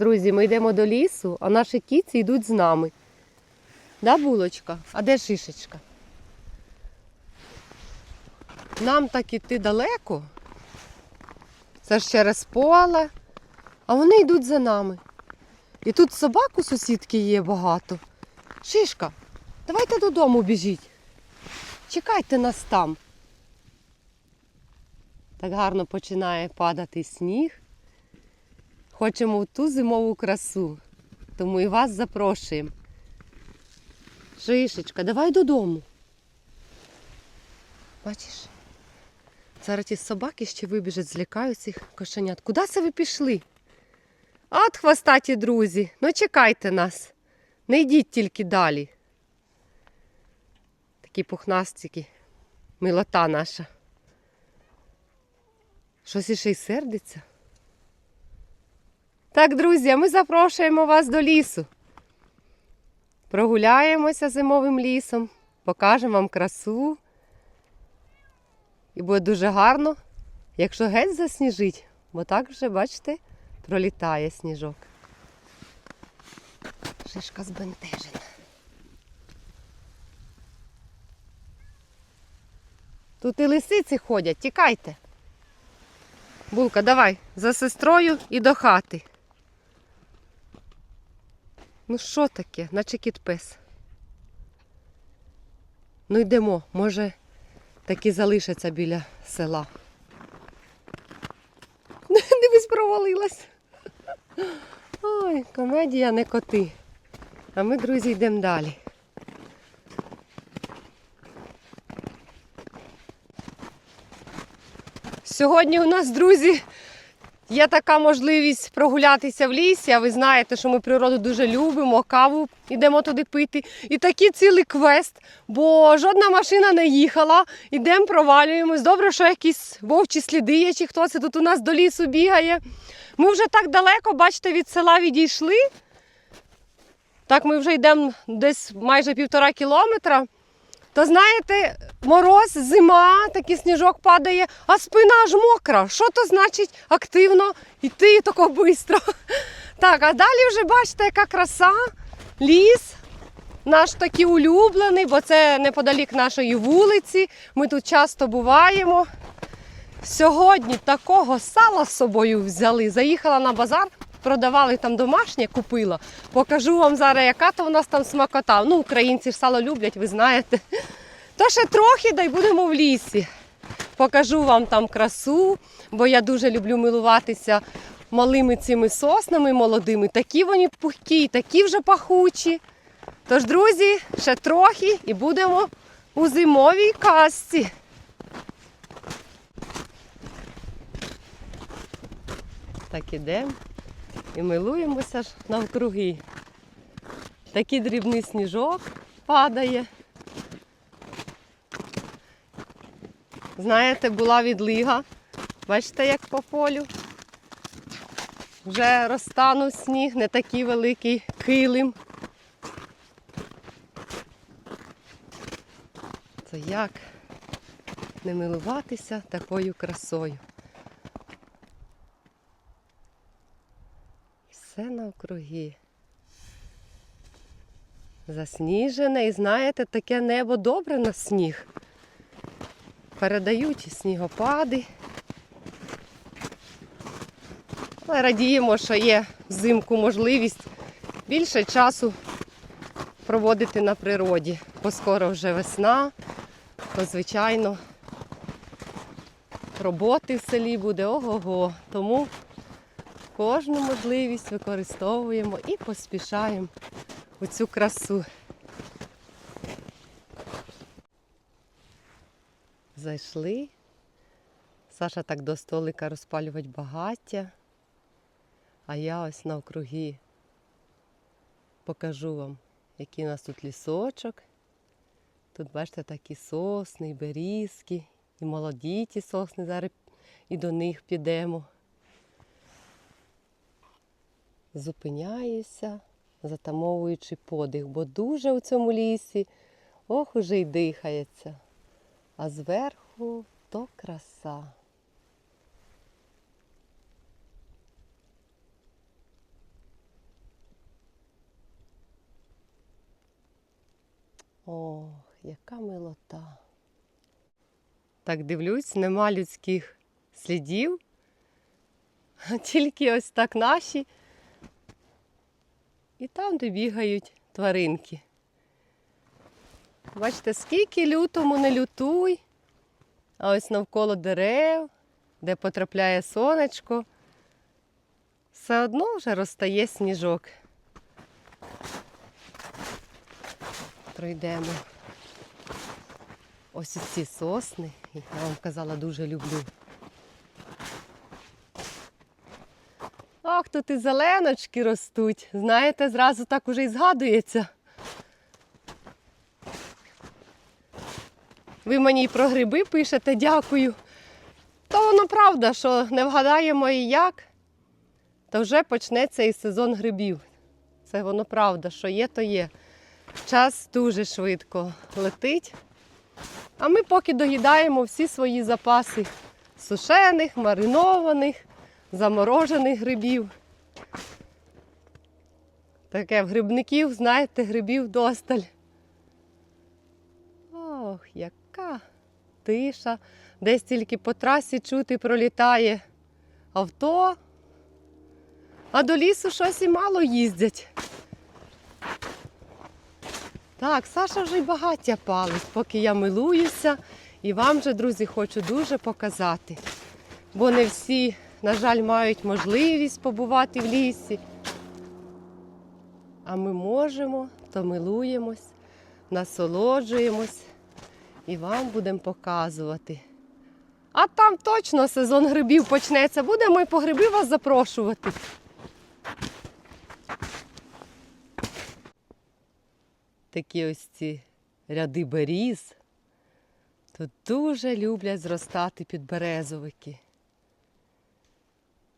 Друзі, ми йдемо до лісу, а наші кіці йдуть з нами. Да, булочка? А де шишечка? Нам так іти далеко. Це ж через поле, а вони йдуть за нами. І тут собак у сусідки є багато. Шишка, давайте додому біжіть. Чекайте нас там. Так гарно починає падати сніг. Хочемо в ту зимову красу, тому і вас запрошуємо. Шишечка, давай додому. Бачиш? Зараз ті собаки ще вибіжать, злякають цих кошенят. Куди це ви пішли? От хвостаті друзі, ну чекайте нас. Не йдіть тільки далі. Такі пухнастики. Милота наша. Щось іще й сердиться. Так, друзі, ми запрошуємо вас до лісу. Прогуляємося зимовим лісом, покажемо вам красу. І буде дуже гарно, якщо геть засніжить, бо так вже, бачите, пролітає сніжок. Шишка збентежена. Тут і лисиці ходять, тікайте. Булка, давай за сестрою і до хати. Ну що таке, наче кіт пес. Ну йдемо, може таки залишаться біля села. Дивись, провалилась. Ой, комедія не коти. А ми, друзі, йдемо далі. Сьогодні у нас, друзі, є така можливість прогулятися в лісі, а ви знаєте, що ми природу дуже любимо, каву йдемо туди пити. І такий цілий квест, бо жодна машина не їхала. Ідемо, провалюємось. Добре, що якісь вовчі сліди є, чи хто це тут у нас до лісу бігає. Ми вже так далеко, бачите, від села відійшли. Так, ми вже йдемо десь майже півтора кілометра. То знаєте, мороз, зима, такий сніжок падає, а спина аж мокра. Що то значить активно йти тако швидко? Так, а далі вже бачите, яка краса, ліс. Наш такий улюблений, бо це неподалік нашої вулиці. Ми тут часто буваємо. Сьогодні такого сала з собою взяли. Заїхала на базар, продавали там домашнє, купила. Покажу вам зараз, яка то у нас там смакота. Ну, українці ж сало люблять, ви знаєте. То ще трохи, да й будемо в лісі. Покажу вам там красу, бо я дуже люблю милуватися малими цими соснами молодими. Такі вони пухкі, такі вже пахучі. Тож, друзі, ще трохи і будемо у зимовій казці. Так ідемо і милуємося ж навкруги. Такий дрібний сніжок падає. Знаєте, була відлига. Бачите, як по полю. Вже розтанув сніг, не такий великий килим. Це як не милуватися такою красою. Все навкруги. Засніжене і знаєте, таке небо добре на сніг. Передають і снігопади. Але радіємо, що є взимку можливість більше часу проводити на природі. Бо скоро вже весна, то звичайно роботи в селі буде ого-го. Тому кожну можливість використовуємо і поспішаємо у цю красу. Зайшли. Саша так до столика розпалювати багаття. А я ось навкруги покажу вам, який у нас тут лісочок. Тут, бачите, такі сосни, і берізки, і молоді ті сосни. Зараз і до них підемо зупиняюся, затамовуючи подих, бо дуже у цьому лісі ох уже й дихається. А зверху то краса. Ох, яка милота. Так дивлюсь, нема людських слідів, тільки ось так наші. І там, де бігають тваринки. Бачите, скільки лютому не лютуй, а ось навколо дерев, де потрапляє сонечко, все одно вже розтає сніжок. Пройдемо. Ось ці сосни, я вам казала, дуже люблю. Ах, тут і зеленочки ростуть. Знаєте, зразу так уже і згадується. Ви мені й про гриби пишете, дякую. То воно правда, що не вгадаємо і як, то вже почнеться і сезон грибів. Це воно правда, що є, то є. Час дуже швидко летить. А ми поки доїдаємо всі свої запаси сушених, маринованих, заморожених грибів. Таке в грибників, знаєте, грибів досталь. Ох, яка тиша. Десь тільки по трасі чути пролітає авто, а до лісу щось і мало їздять. Так, Саша вже й багаття палить, поки я милуюся. І вам же, друзі, хочу дуже показати. Бо не всі, на жаль, мають можливість побувати в лісі. А ми можемо, то милуємось, насолоджуємось і вам будемо показувати. А там точно сезон грибів почнеться. Будемо і по гриби вас запрошувати. Такі ось ці ряди беріз. Тут дуже люблять зростати підберезовики.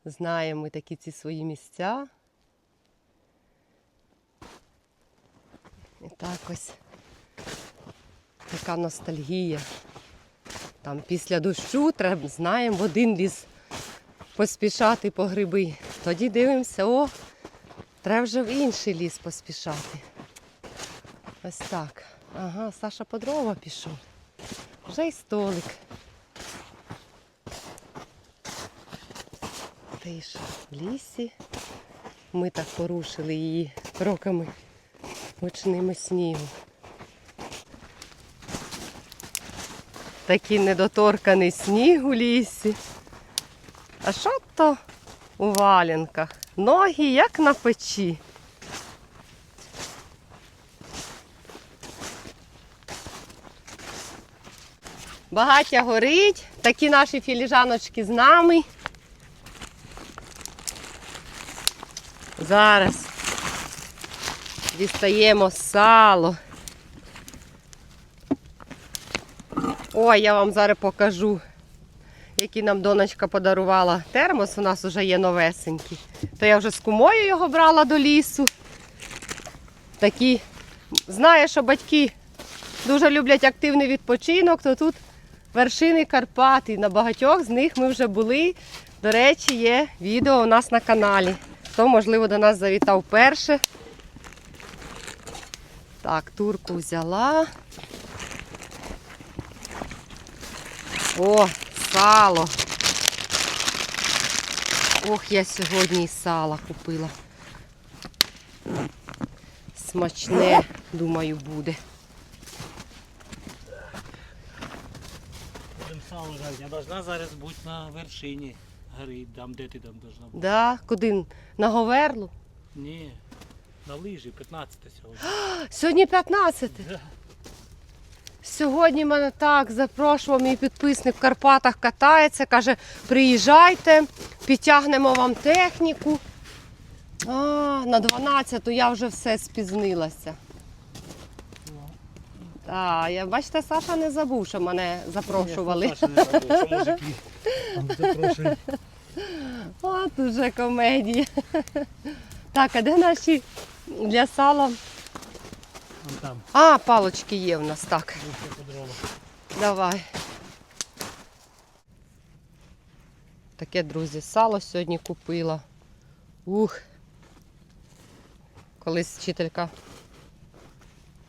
Знаємо ми такі ці свої місця. І так ось така ностальгія. Там після дощу треба, знаємо, в один ліс поспішати по гриби. Тоді дивимося, о, треба вже в інший ліс поспішати. Ось так. Ага, Саша по дрова пішов. Вже й столик. Тиша в лісі. Ми так порушили її кроками гучними снігу. Такий недоторканий сніг у лісі. А що то у валянках? Ноги як на печі. Багаття горить, такі наші філіжаночки з нами. Зараз дістаємо сало. Ой, я вам зараз покажу, який нам донечка подарувала термос. У нас вже є новесенький. То я вже з кумою його брала до лісу. Такі, знає, що батьки дуже люблять активний відпочинок, то тут вершини Карпат. І на багатьох з них ми вже були. До речі, є відео у нас на каналі. Хто, можливо, до нас завітав перше. Так, турку взяла. О, сало. Ох, я сьогодні і сала купила. Смачне, думаю, буде. Будем сало жарить. Я должна зараз бути на вершині гори, там де ти там должна бути. Да, куди? На Говерлу? Ні, на лижі, 15 сьогодні. Сьогодні 15. Да. Сьогодні мене так запрошував мій підписник в Карпатах катається, каже, приїжджайте, підтягнемо вам техніку. А, на 12 я вже все спізнилася. Так, я бачите, Саша не забув, що мене запрошували. Саша не забув, що мужики там запрошують. От уже комедія. Так, а де наші для сала? Вон там, А, палочки є в нас, так. вище по дрова. Давай. Таке, друзі, сало сьогодні купила. Ух. Колись вчителька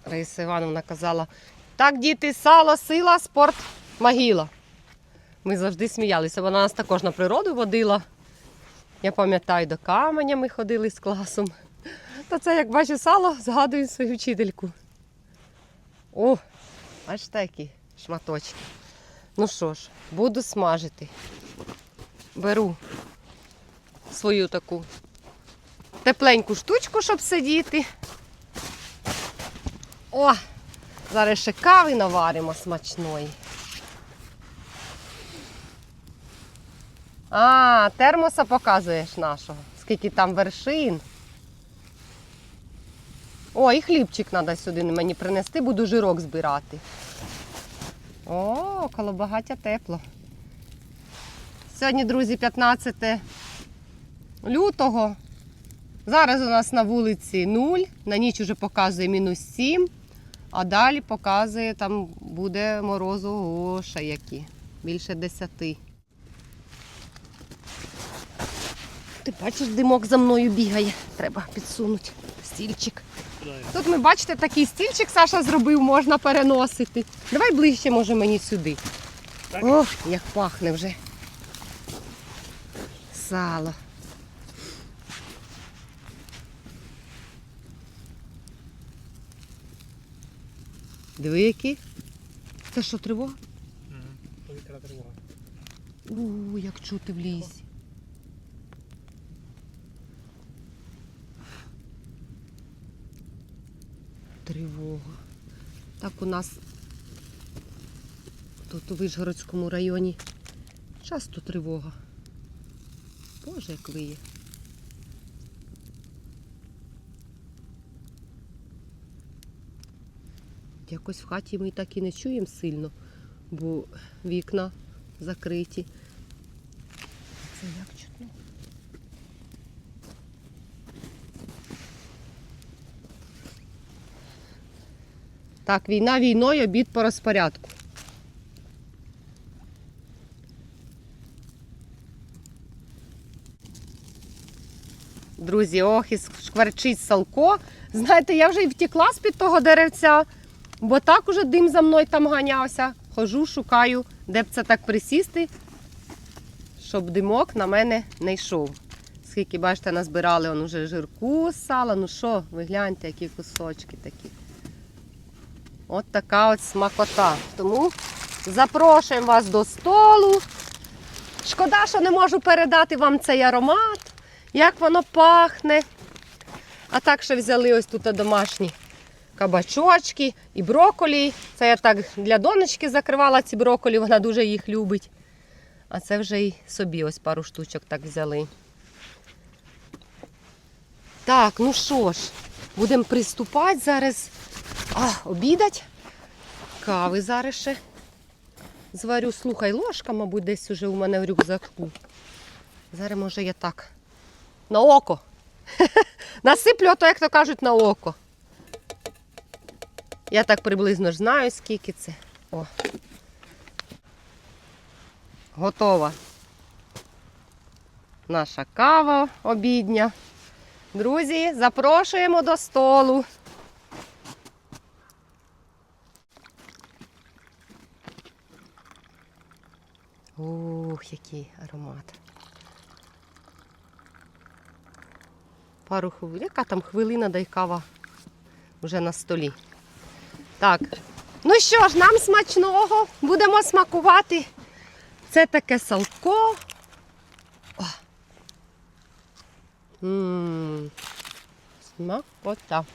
Раїса Івановна казала, так, діти, сало, сила, спорт, могила. Ми завжди сміялися. Вона нас також на природу водила. Я пам'ятаю, до каменя ми ходили з класом. Та це, як бачу сало, згадую свою вчительку. О, аж такі шматочки. Ну що ж, буду смажити. Беру свою таку тепленьку штучку, щоб сидіти. О, зараз ще кави наваримо смачної. А, термоса показуєш нашого. Скільки там вершин. О, і хлібчик треба сюди мені принести, буду жирок збирати. О, коло багаття тепло. Сьогодні, друзі, 15 лютого. Зараз у нас на вулиці 0, на ніч уже показує мінус 7, а далі показує, там буде морозу о, ще які. Більше 10. Ти бачиш, димок за мною бігає. Треба підсунути стільчик. Тут ми бачите, такий стільчик Саша зробив, можна переносити. Давай ближче, може, мені сюди. Так? Ох, як пахне вже. Сало. Диви, які. Це що, тривога? Мгм. Повітряна тривога. У, як чути в лісі. Тривога. Так у нас тут у Вишгородському районі часто тривога. Боже, як виє. Якось в хаті ми так і не чуємо сильно, бо вікна закриті. Це як чутно? Так, війна війною, обід по розпорядку. Друзі, ох, і шкварчить салко. Знаєте, я вже і втекла з-під того деревця, бо так уже дим за мною там ганявся. Хожу, шукаю, де б це так присісти, щоб димок на мене не йшов. Скільки, бачите, назбирали он уже жирку з сала. Ну що, ви гляньте, які кусочки такі. От така от смакота. Тому запрошуємо вас до столу. Шкода, що не можу передати вам цей аромат, як воно пахне. А так ще взяли ось тут домашні кабачочки і броколі. Це я так для донечки закривала ці броколі, вона дуже їх любить. А це вже й собі ось пару штучок так взяли. Так, ну що ж, будемо приступати зараз. А, обідать. Кави зараз ще зварю. Слухай, ложка, мабуть, десь уже у мене в рюкзаку. Зараз, може, я так. На око. Насиплю, а то, як то кажуть, на око. Я так приблизно ж знаю, скільки це. О. Готова. Наша кава обідня. Друзі, запрошуємо до столу. Ух, який аромат. Пару хвилин. Яка там хвилина, да й кава вже на столі. Так. Ну що ж, нам смачного. Будемо смакувати. Це таке салко. О. М, Смакота.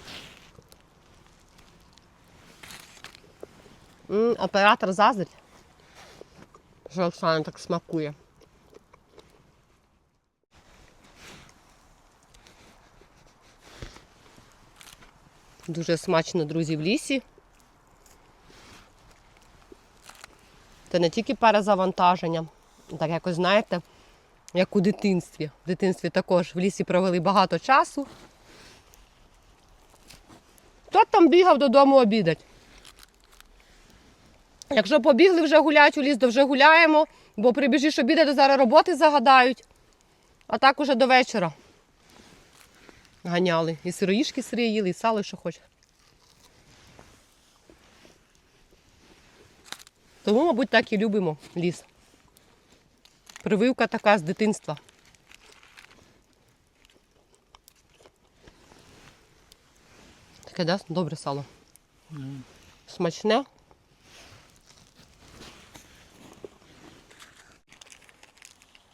М, Оператор заздрить. Що Оксана так смакує. Дуже смачно, друзі, в лісі. Це не тільки перезавантаження, так якось, знаєте, як у дитинстві. В дитинстві також в лісі провели багато часу. Хто там бігав додому обідати? Якщо побігли вже гулять у ліс, то вже гуляємо, бо прибіжиш обідати, зараз роботи загадають. А так уже до вечора ганяли. І сироїшки сирі їли, і сало, що хочеш. Тому, мабуть, так і любимо ліс. Прививка така з дитинства. Таке, да? Добре сало. М. Смачне.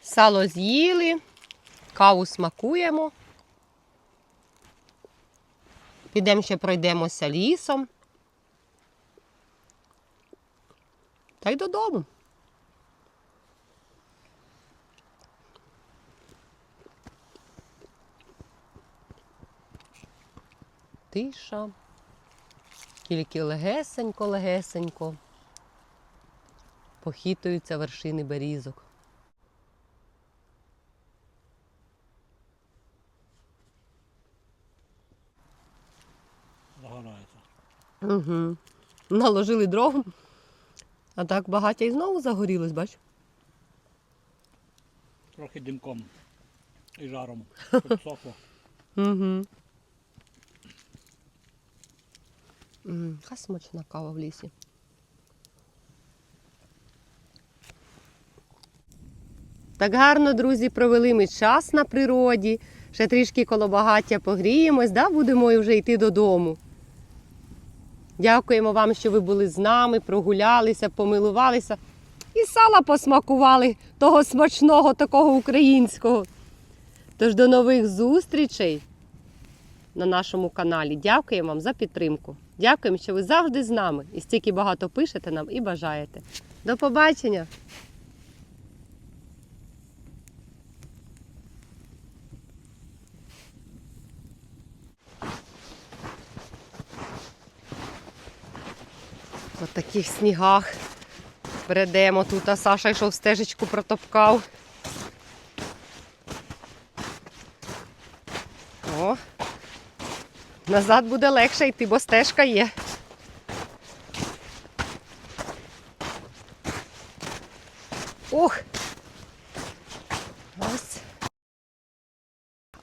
Сало з'їли, каву смакуємо. Підемо ще пройдемося лісом. Та й додому. Тиша. Тільки легесенько-легесенько похитуються вершини берізок. Загорається. Угу. Наложили дров, а так багаття і знову загорілось, бач? Трохи димком і жаром. Підсохло. Угу. Яка смачна кава в лісі. Так гарно, друзі, провели ми час на природі. Ще трішки коло багаття погріємось, да? будемо вже йти додому. Дякуємо вам, що ви були з нами, прогулялися, помилувалися і сала посмакували того смачного, такого українського. Тож до нових зустрічей на нашому каналі. Дякуємо вам за підтримку. Дякуємо, що ви завжди з нами і стільки багато пишете нам і бажаєте. До побачення! По таких снігах бредемо тут, а Саша йшов стежечку протопкав. О, назад буде легше йти, бо стежка є. Ох! Ось.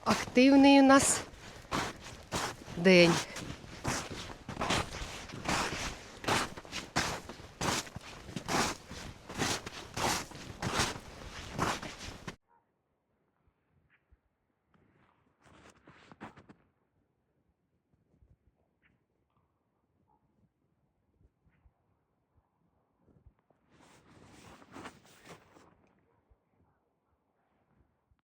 Активний у нас день.